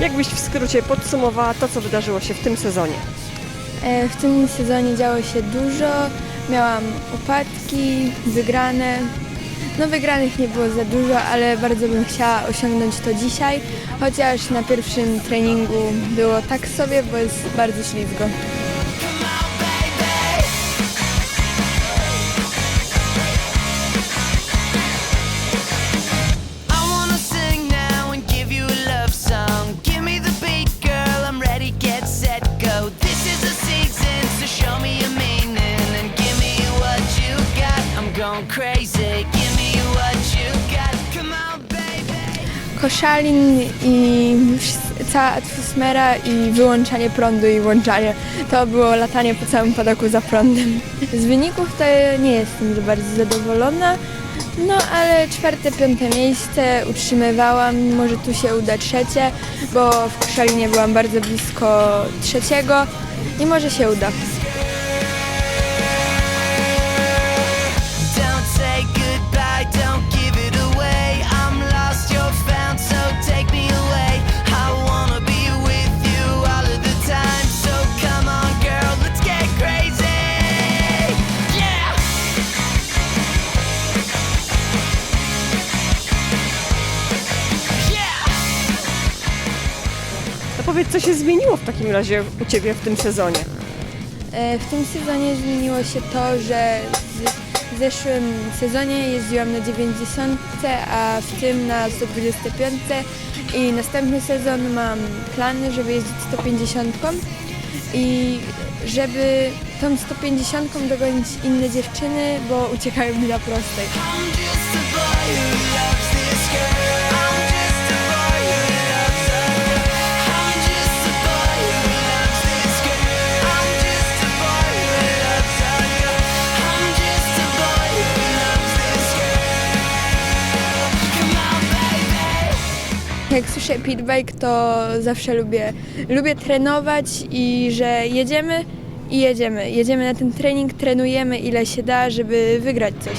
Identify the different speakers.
Speaker 1: Jakbyś w skrócie podsumowała to, co wydarzyło się w tym sezonie?
Speaker 2: E, W tym sezonie działo się dużo. Miałam upadki, wygrane. No wygranych nie było za dużo, ale bardzo bym chciała osiągnąć to dzisiaj, chociaż na pierwszym treningu było tak sobie, bo jest bardzo ślizgo. Koszalin i cała atmosfera i wyłączanie prądu i włączanie. To było latanie po całym padaku za prądem. Z wyników to nie jestem za bardzo zadowolona, no ale czwarte, piąte miejsce utrzymywałam. Może tu się uda trzecie, bo w Koszalinie byłam bardzo blisko trzeciego i może się uda.
Speaker 1: Powiedz, co się zmieniło w takim razie u Ciebie w tym sezonie?
Speaker 2: E, W tym sezonie zmieniło się to, że w zeszłym sezonie jeździłam na 90, a w tym na 125 i następny sezon mam plany, żeby jeździć 150 i żeby tą 150 dogonić inne dziewczyny, bo uciekają mi na prostej.
Speaker 3: I'm just a boy who loves this girl.
Speaker 2: Jak słyszę pitbike, to zawsze lubię, lubię trenować i że jedziemy i jedziemy. Jedziemy na ten trening, trenujemy ile się da, żeby wygrać coś.